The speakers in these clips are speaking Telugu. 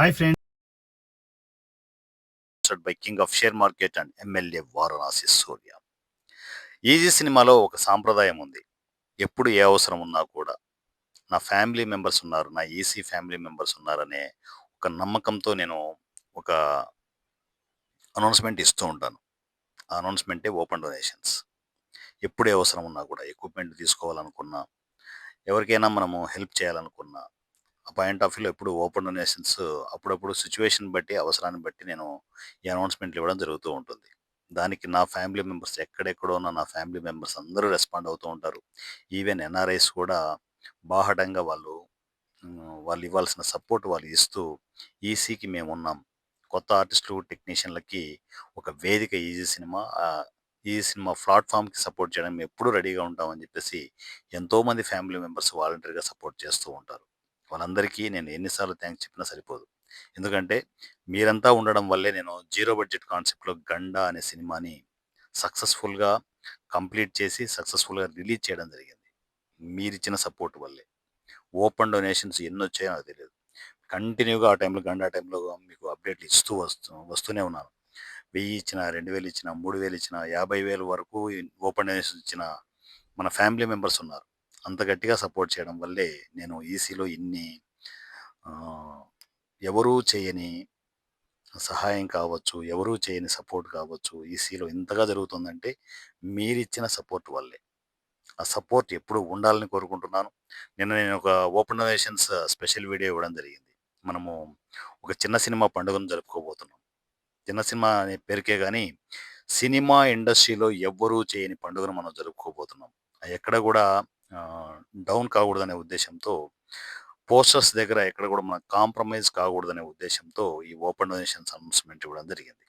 Hi friend by king of share market and MLA Varanasi Surya easy సినిమాలో ఒక సాంప్రదాయం ఉంది. ఎప్పుడు ఏ అవసరం ఉన్నా కూడా నా ఫ్యామిలీ మెంబర్స్ ఉన్నారు నా ఈసీ ఫ్యామిలీ మెంబర్స్ ఉన్నారనే ఒక నమ్మకంతో నేను ఒక అనౌన్స్మెంట్ ఇస్తూ ఉంటాను. ఆ అనౌన్స్మెంటే ఓపెన్ డొనేషన్స్. ఎప్పుడు ఏ అవసరం ఉన్నా కూడా ఎక్విప్మెంట్ తీసుకోవాలనుకున్నా ఎవరికైనా మనము హెల్ప్ చేయాలనుకున్నా పాయింట్ ఆఫ్ వ్యూలో ఎప్పుడు ఓపెన్ డొనేషన్స్ అప్పుడప్పుడు సిచ్యువేషన్ బట్టి అవసరాన్ని బట్టి నేను ఈ అనౌన్స్మెంట్లు ఇవ్వడం జరుగుతూ ఉంటుంది. దానికి నా ఫ్యామిలీ మెంబర్స్ ఎక్కడెక్కడో ఉన్న నా ఫ్యామిలీ మెంబర్స్ అందరూ రెస్పాండ్ అవుతూ ఉంటారు. ఈవెన్ ఎన్ఆర్ఐస్ కూడా బాహటంగా వాళ్ళు వాళ్ళు ఇవ్వాల్సిన సపోర్ట్ వాళ్ళు ఇస్తూ ఈసీకి మేము ఉన్నాం. కొత్త ఆర్టిస్టులు టెక్నీషియన్లకి ఒక వేదిక ఈజీ సినిమా ఈజీ సినిమా ప్లాట్ఫామ్కి సపోర్ట్ చేయడం ఎప్పుడూ రెడీగా ఉంటామని చెప్పేసి ఎంతోమంది ఫ్యామిలీ మెంబర్స్ వాలంటీర్గా సపోర్ట్ చేస్తూ ఉంటారు. వాళ్ళందరికీ నేను ఎన్నిసార్లు థ్యాంక్స్ చెప్పినా సరిపోదు. ఎందుకంటే మీరంతా ఉండడం వల్లే నేను జీరో బడ్జెట్ కాన్సెప్ట్లో గండా అనే సినిమాని సక్సెస్ఫుల్గా కంప్లీట్ చేసి సక్సెస్ఫుల్గా రిలీజ్ చేయడం జరిగింది. మీరిచ్చిన సపోర్ట్ వల్లే. ఓపెన్ డొనేషన్స్ ఎన్ని వచ్చాయో నాకు తెలియదు కంటిన్యూగా ఆ టైంలో గండా టైంలో మీకు అప్డేట్లు ఇస్తూ వస్తూ వస్తూనే ఉన్నాను. వెయ్యి ఇచ్చిన రెండు వేలు ఇచ్చిన మూడు వేలు ఇచ్చిన యాభై వేలు వరకు ఓపెన్ డొనేషన్స్ ఇచ్చిన మన ఫ్యామిలీ మెంబర్స్ ఉన్నారు. అంత గట్టిగా సపోర్ట్ చేయడం వల్లే నేను ఈసీలో ఇన్ని ఎవరూ చేయని సహాయం కావచ్చు ఎవరూ చేయని సపోర్ట్ కావచ్చు ఈసీలో ఇంతగా జరుగుతుందంటే మీరిచ్చిన సపోర్ట్ వల్లే. ఆ సపోర్ట్ ఎప్పుడు ఉండాలని కోరుకుంటున్నాను. నిన్న నేను ఒక ఓపెన్ డొనేషన్స్ స్పెషల్ వీడియో ఇవ్వడం జరిగింది. మనము ఒక చిన్న సినిమా పండుగను జరుపుకోబోతున్నాం. చిన్న సినిమా అనే పేరుకే కానీ సినిమా ఇండస్ట్రీలో ఎవ్వరూ చేయని పండుగను మనం జరుపుకోబోతున్నాం. ఎక్కడ కూడా డౌన్ కాకూడదనే ఉద్దేశంతో పోస్టర్స్ దగ్గర ఎక్కడ కూడా మనం కాంప్రమైజ్ కాకూడదనే ఉద్దేశంతో ఈ ఓపెన్ డొనేషన్స్ అనౌన్స్మెంట్ ఇవ్వడం జరిగింది.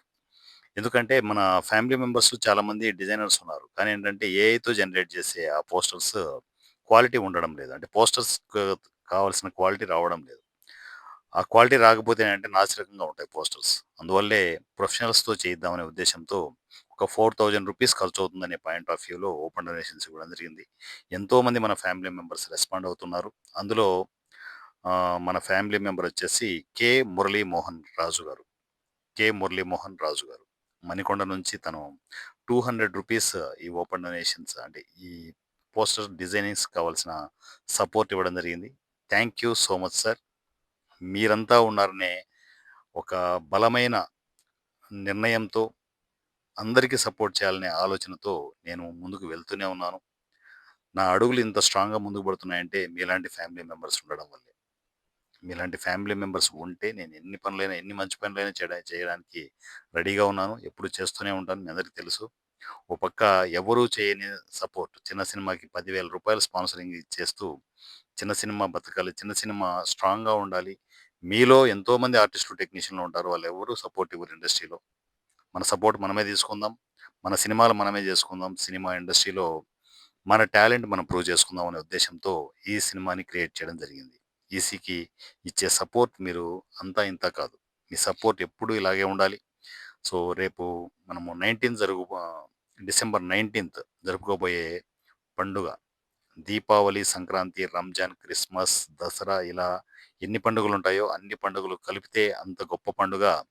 ఎందుకంటే మన ఫ్యామిలీ మెంబర్స్ చాలామంది డిజైనర్స్ ఉన్నారు. కానీ ఏంటంటే ఏఐతో జనరేట్ చేసే ఆ పోస్టర్స్ క్వాలిటీ ఉండడం లేదు. అంటే పోస్టర్స్ కావాల్సిన క్వాలిటీ రావడం లేదు. ఆ క్వాలిటీ రాకపోతే ఏంటంటే నాసిరకంగా ఉంటాయి పోస్టర్స్. అందువల్లే ప్రొఫెషనల్స్తో చేయిద్దామనే ఉద్దేశంతో ఒక ఫోర్ థౌజండ్ రూపీస్ ఖర్చు అవుతుందనే పాయింట్ ఆఫ్ వ్యూలో ఓపెన్ డొనేషన్స్ ఇవ్వడం జరిగింది. ఎంతోమంది మన ఫ్యామిలీ మెంబర్స్ రెస్పాండ్ అవుతున్నారు. అందులో మన ఫ్యామిలీ మెంబర్ వచ్చేసి కె మురళీమోహన్ రాజు గారు. కె మురళీమోహన్ రాజు గారు. మణికొండ నుంచి తను టూ హండ్రెడ్ రూపీస్ ఈ ఓపెన్ డొనేషన్స్ అంటే ఈ పోస్టర్ డిజైనింగ్స్ కావాల్సిన సపోర్ట్ ఇవ్వడం జరిగింది. Thank you so much sir. మీరంతా ఉన్నారనే ఒక బలమైన నిర్ణయంతో అందరికీ సపోర్ట్ చేయాలనే ఆలోచనతో నేను ముందుకు వెళ్తూనే ఉన్నాను. నా అడుగులు ఇంత స్ట్రాంగ్గా ముందుకు పడుతున్నాయంటే మీలాంటి ఫ్యామిలీ మెంబర్స్ ఉండడం వల్లే. మీలాంటి ఫ్యామిలీ మెంబర్స్ ఉంటే నేను ఎన్ని పనులైనా ఎన్ని మంచి పనులైనా చేయడా- చేయడానికి రెడీగా ఉన్నాను. ఎప్పుడు చేస్తూనే ఉంటాను మీ అందరికీ తెలుసు. ఓ పక్క ఎవరూ చేయని సపోర్ట్ చిన్న సినిమాకి పదివేల రూపాయలు స్పాన్సరింగ్ చేస్తూ చిన్న సినిమా బతకాలి చిన్న సినిమా స్ట్రాంగ్గా ఉండాలి. మీలో ఎంతోమంది ఆర్టిస్టులు టెక్నీషియన్లు ఉంటారు. వాళ్ళు ఎవరు సపోర్ట్ ఇవ్వరు ఇండస్ట్రీలో. మన సపోర్ట్ మనమే తీసుకుందాం. మన సినిమాలు మనమే చేసుకుందాం. సినిమా ఇండస్ట్రీలో మన టాలెంట్ మనం ప్రూవ్ చేసుకుందాం అనే ఉద్దేశంతో ఈ సినిమాని క్రియేట్ చేయడం జరిగింది. ఈసీకి ఇచ్చే సపోర్ట్ మీరు అంతా ఇంత కాదు. మీ సపోర్ట్ ఎప్పుడు ఇలాగే ఉండాలి. సో రేపు మనము నైన్టీన్త్ జరుగు డిసెంబర్ నైన్టీన్త్ జరుపుకోబోయే పండుగ. దీపావళి సంక్రాంతి రంజాన్ క్రిస్మస్ దసరా ఇలా ఎన్ని పండుగలు ఉంటాయో అన్ని పండుగలు కలిపితే అంత గొప్ప పండుగ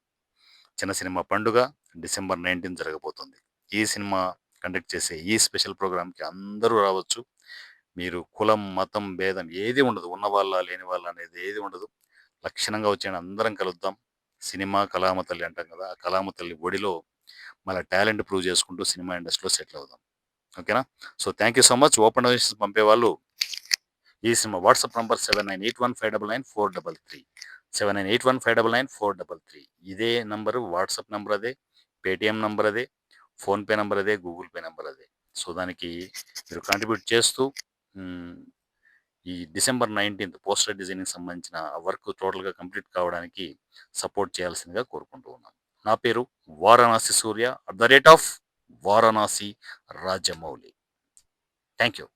చిన్న సినిమా పండుగ డిసెంబర్ నైన్టీన్ జరగబోతుంది. ఈ సినిమా కండక్ట్ చేసే ఈ స్పెషల్ ప్రోగ్రామ్కి అందరూ రావచ్చు. మీరు కులం మతం భేదం ఏది ఉండదు. ఉన్న వాళ్ళ లేని వాళ్ళ అనేది ఏది ఉండదు. లక్షణంగా వచ్చే అందరం కలుద్దాం. సినిమా కళామ తల్లి అంటాం కదా ఆ కళామ తల్లి ఒడిలో మన టాలెంట్ ప్రూవ్ చేసుకుంటూ సినిమా ఇండస్ట్రీలో సెటిల్ అవుదాం. ఓకేనా? So thank you so much. Open donations పంపే వాళ్ళు ఈ cinema WhatsApp number seven nine eight one five double nine four double three. Seven nine eight one five double nine four double three ఇదే నంబరు వాట్సాప్ నంబర్ అదే పేటిఎం నంబర్ అదే ఫోన్పే నంబర్ అదే గూగుల్ పే నంబర్ అదే. సో దానికి మీరు కాంట్రిబ్యూట్ చేస్తూ ఈ డిసెంబర్ నైన్టీన్త్ పోస్టర్ డిజైనింగ్ సంబంధించిన వర్క్ టోటల్గా కంప్లీట్ కావడానికి సపోర్ట్ చేయాల్సిందిగా కోరుకుంటూ ఉన్నాను నా పేరు Varanasi Surya at the rate of Varanasi Rajamouli. Thank you